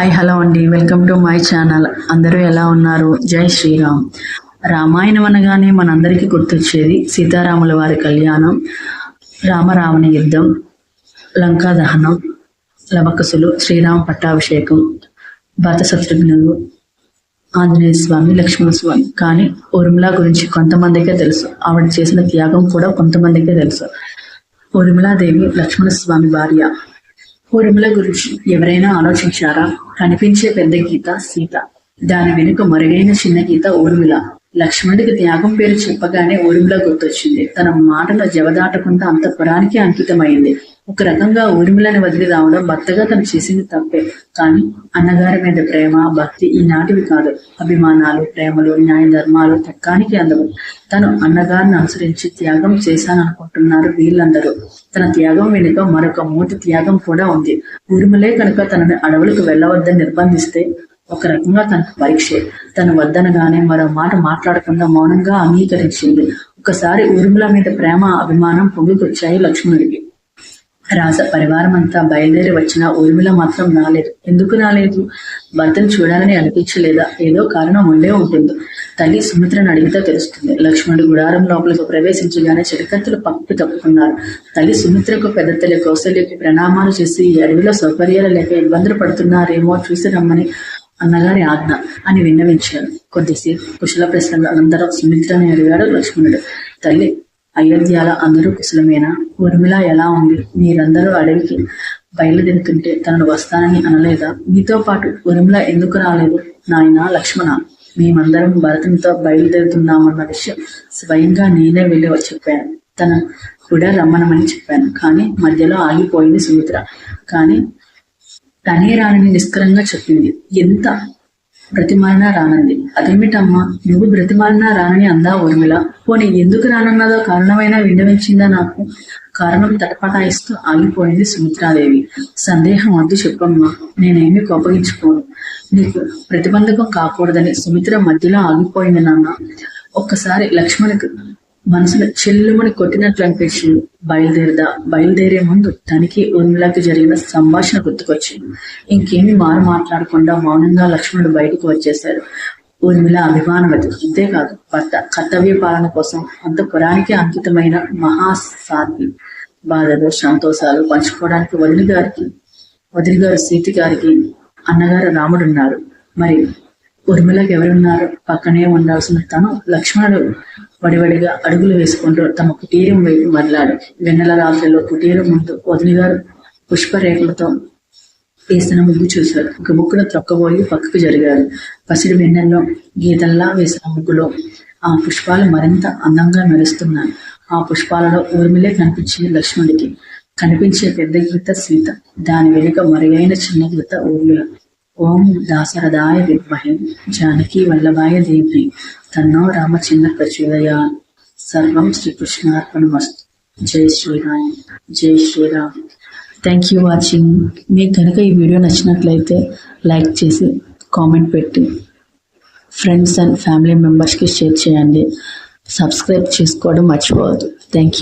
Hi hello అండి. Welcome to my channel అందరూ ఎలా ఉన్నారు? జై శ్రీరామ్. రామాయణం అనగానే మనందరికీ గుర్తొచ్చేది సీతారాముల వారి కళ్యాణం రామరావణ యుద్ధం లంకా దహనం లవకసులు శ్రీరామ పట్టాభిషేకం భరత శత్రుఘ్నులు ఆంజనేయ స్వామి లక్ష్మణ స్వామి. కానీ ఊర్మిళ గురించి కొంతమందికే తెలుసు. ఆవిడ చేసిన త్యాగం కూడా కొంతమందికే తెలుసు. ఊర్మిళాదేవి లక్ష్మణ స్వామి భార్య. ఊర్మిళ గురించి ఎవరైనా ఆలోచించారా? కనిపించే పెద్ద గీత సీత. దాని వెనుక మరుగైన చిన్న గీత ఊర్మిళ. లక్ష్మణుడికి త్యాగం పేరు చెప్పగానే ఊర్మిళ గుర్తొచ్చింది. తన మాటల జవదాటకుండా అంతఃపురానికి అంకితమైంది. ఒక రకంగా ఊర్మిళని వదిలి రావడం భర్తగా తను చేసింది తప్పే. కానీ అన్నగారి మీద ప్రేమ భక్తి ఈనాటివి కాదు. అభిమానాలు ప్రేమలు న్యాయ ధర్మాలు తక్కానికి అందవు. తను అన్నగారిని అనుసరించి త్యాగం చేశాననుకుంటున్నారు వీళ్ళందరూ. తన త్యాగం వెనుక మరొక మూటి త్యాగం కూడా ఉంది. ఊర్మిళే కనుక తనని అడవులకు వెళ్ళవద్దని నిర్బంధిస్తే ఒక రకంగా తనకు పరీక్షే. తను వద్దనగానే మరో మాట మాట్లాడకుండా మౌనంగా అంగీకరించింది. ఒకసారి ఊర్మిళ మీద ప్రేమ అభిమానం పొంగికొచ్చాయి లక్ష్మణుడికి. రాజ పరివారం అంతా బయలుదేరి వచ్చిన ఊర్మిళ మాత్రం రాలేదు. ఎందుకు రాలేదు? భర్తను చూడాలని అనిపించలేదా? ఏదో కారణం ఉండే ఉంటుంది. తల్లి సుమిత్రను అడిగితే తెలుస్తుంది. లక్ష్మణుడు గుడారం లోపలికి ప్రవేశించగానే చిరకత్తులు పప్పు తప్పుకున్నారు. తల్లి సుమిత్రకు పెద్ద తల్లి కౌశల్యకి ప్రణామాలు చేసి ఈ అడవిలో సౌకర్యాలు లేక ఇబ్బందులు పడుతున్నారేమో చూసి రమ్మని అన్నగారి ఆజ్ఞ అని విన్నవించాడు కొద్దిసేపు కుశల ప్రశ్నలు అనంతరం సుమిత్రని అడిగాడు లక్ష్మణుడు. తల్లి అయోధ్యలో అందరూ కుశలమేనా? ఊర్మిళ ఎలా ఉంది? మీరందరూ అడవికి బయలుదేరుతుంటే తనను వస్తానని అనలేదా? మీతో పాటు ఊర్మిళ ఎందుకు రాలేదు? నాయన లక్ష్మణ మేమందరం భరతంతో బయలుదేరుతున్నామన్న విషయం స్వయంగా నేనే వెళ్ళి చెప్పాను. తన కూడా రమ్మనమని చెప్పాను. కానీ మధ్యలో ఆగిపోయింది సుమిత్ర. కానీ తనే రానని నిష్కరంగా చెప్పింది. ఎంత బ్రతిమాలినా రానంది. అదేమిటమ్మా? నువ్వు బ్రతిమాలినా రానని అందా ఊర్మిళ? పోనీ ఎందుకు రానన్నదో కారణమైనా విండవించిందా నాకు? కారణం తటపటాయిస్తూ ఆగిపోయింది సుమిత్రాదేవి. సందేహం వద్దు చెప్పమ్మా. నేనేమీ కోపగించుకోను. నీకు ప్రతిబంధకం కాకూడదని సుమిత్ర మధ్యలో ఆగిపోయింది నాన్న. ఒక్కసారి లక్ష్మణ్కి మనసులో చెల్లుమని కొట్టినట్లు అనిపించింది బయలుదేరదా? బయలుదేరే ముందు తనకి ఊర్మిళకి జరిగిన సంభాషణ గుర్తుకొచ్చింది. ఇంకేమీ మారు మాట్లాడకుండా మౌనంగా లక్ష్మణుడు బయటకు వచ్చేశాడు. ఊర్మిళ అభిమానవతి అంతేకాదు భర్త కర్తవ్య పాలన కోసం అంత పురానికి అంకితమైన మహాసాధ్వి. బాధలు సంతోషాలు పంచుకోవడానికి వదిలి గారికి వదిలి గారు సీతి గారికి అన్నగారు రాముడు ఉన్నారు మరి ఉర్మిళకి ఎవరున్నారు? పక్కనే ఉండాల్సిన తను లక్ష్మణుడు. వడివడిగా అడుగులు వేసుకుంటూ తమ కుటీరం వైపు మరలాడు వెన్నెల రాత్రిలో కుటీరం ముందు వదిలి గారు పుష్పరేఖలతో వేసిన ముగ్గు చూశాడు. ఒక ముక్కును త్రొక్కబోయి పక్కకు జరిగాడు. పసిడి వెన్నెల్లో గీతల్లా వేసిన ముగ్గులో ఆ పుష్పాలు మరింత అందంగా మెరుస్తున్నాయి. ఆ పుష్పాలలో ఊర్మిలే కనిపించింది లక్ష్మణుడికి. కనిపించే పెద్ద గీత సీత దాని వెనుక మరుగైన చిన్న గీత ఊర్మిళ. ఓం దాసరదాయ విద్మహే. జానకి వల్లభాయ దేవి తన్నో రామచంద్ర ప్రచోదయా సర్వం శ్రీకృష్ణార్పణమస్తు. జై శ్రీరామ్. జై శ్రీరామ్. థ్యాంక్ యూ వాచింగ్ మీకు కనుక ఈ వీడియో నచ్చినట్లయితే లైక్ చేసి కామెంట్ పెట్టి ఫ్రెండ్స్ అండ్ ఫ్యామిలీ మెంబర్స్కి షేర్ చేయండి. సబ్స్క్రైబ్ చేసుకోవడం మర్చిపోవద్దు. Thank you